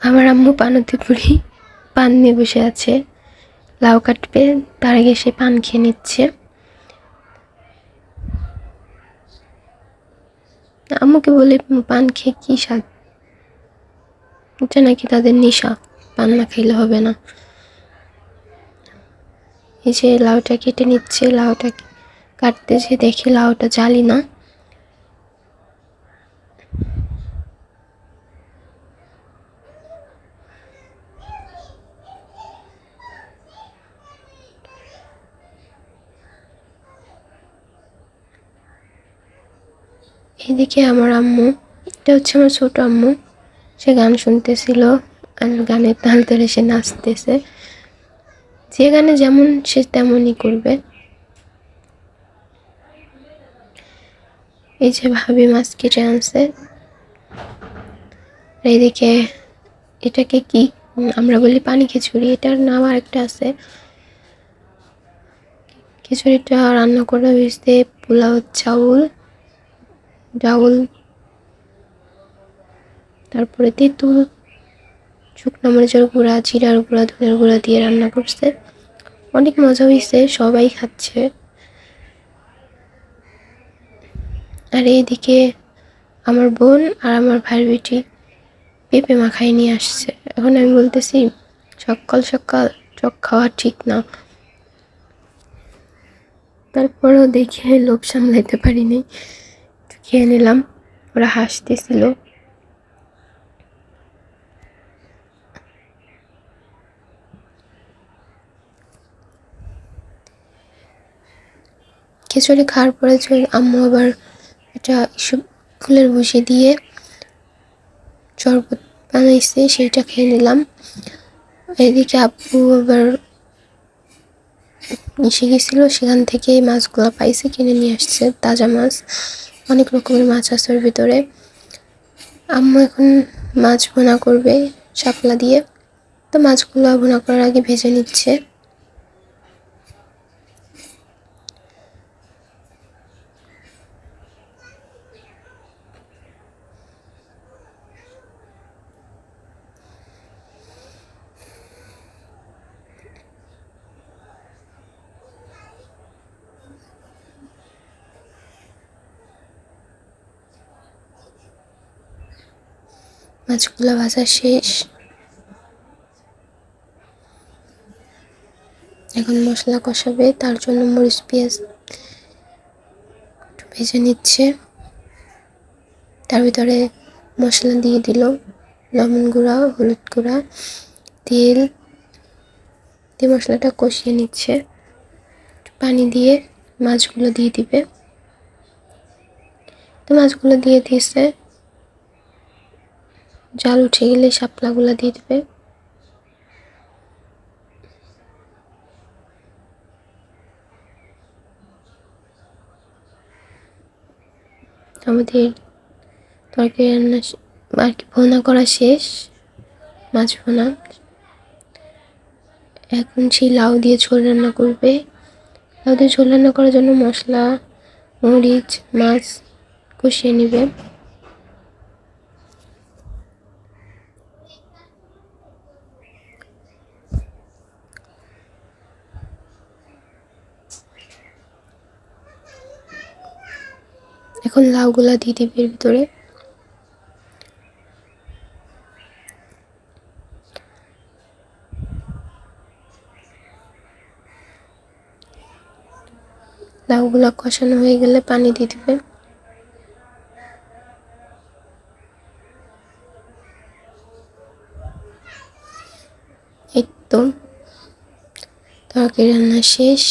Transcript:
আমার আম্মু পানতি পুরি পান নিয়ে বসে আছে। লাউ কাটবে, তার আগে সে পান খেয়ে নিচ্ছে। আম্মুকে বলে পান খেয়ে কী স্বাদ? এটা নাকি তাদের নেশা, পান না খেলে হবে না। এই যে লাউটা কেটে নিচ্ছে, লাউটা কাটতেছে দেখে লাউটা জালি না। এদিকে আমার আম্মু, এটা হচ্ছে আমার ছোট আম্মু, সে গান শুনতেছিল, আর গানের তাল ধরে সে নাচতেছে। যে গানে যেমন সে তেমনই করবে। এই যে ভাবি মাছ কেটে আনছে আর এদিকে এটাকে কি, আমরা বলি পানি খিচুড়ি, এটার নাম আরেকটা আছে। খিচুড়িটা রান্না করা হয়েছে পোলাও চাউল। তারপরে তেঁতুল, শুকনো মরিচের গুঁড়া, জিরার গুঁড়া ধনের গুঁড়া দিয়ে রান্না করছে। অনেক মজা হয়েছে সবাই খাচ্ছে। আর এইদিকে আমার বোন আর আমার ভাইয়ের বেটি পেঁপে মাখাই নিয়ে আসছে। এখন আমি বলতেছি, সকাল সকাল চক খাওয়া ঠিক না। তারপরেও দেখে লোভ সামলাইতে পারিনি। খেয়ে নিলাম। ওরা হাসতেছিল। খিচুড়ি খাওয়ার পরে আম্মু আবার ইসব ফুলের বসে দিয়ে শরবত বানাইছে, সেইটা খেয়ে নিলাম। এদিকে আব্বু আবার এসে গেছিল, সেখান থেকে মাছগুলো পাইছে, কিনে নিয়ে আসছে, তাজা মাছ। অনেক রকমের মাছ আছে ওর ভিতরে। আম্মু এখন মাছ ভোনা করবে শাপলা দিয়ে। তো মাছগুলো ভোনা করার আগে ভেজে নিচ্ছে। মাছগুলো ভাজা শেষ। এখন মশলা কষাবে, তার জন্য মরিচ, পেঁয়াজ একটু ভেজে নিচ্ছে। তার ভিতরে মশলা দিয়ে দিল লবণ গুঁড়া, হলুদ গুঁড়া, তেল দিয়ে মশলাটা কষিয়ে নিচ্ছে। পানি দিয়ে মাছগুলো দিয়ে দিবে। তো মাছগুলো দিয়ে দিয়েছে। জাল উঠে গেলে শাপলাগুলো দিয়ে দেবে। আমাদের তরকারি রান্না আর কি ভোনা করা শেষ, মাছ ভোনা। এখন সেই লাউ দিয়ে ঝোল রান্না করবে। লাউ দিয়ে ঝোল রান্না করার জন্য মশলা, মরিচ, মাছ কষিয়ে নেবে। এখন লাউগুলা দিয়ে দিবে এর ভিতরে। লাউগুলা কষানো হয়ে গেলে পানি দিয়ে দিবে। তো, তরকারি রান্না শেষ।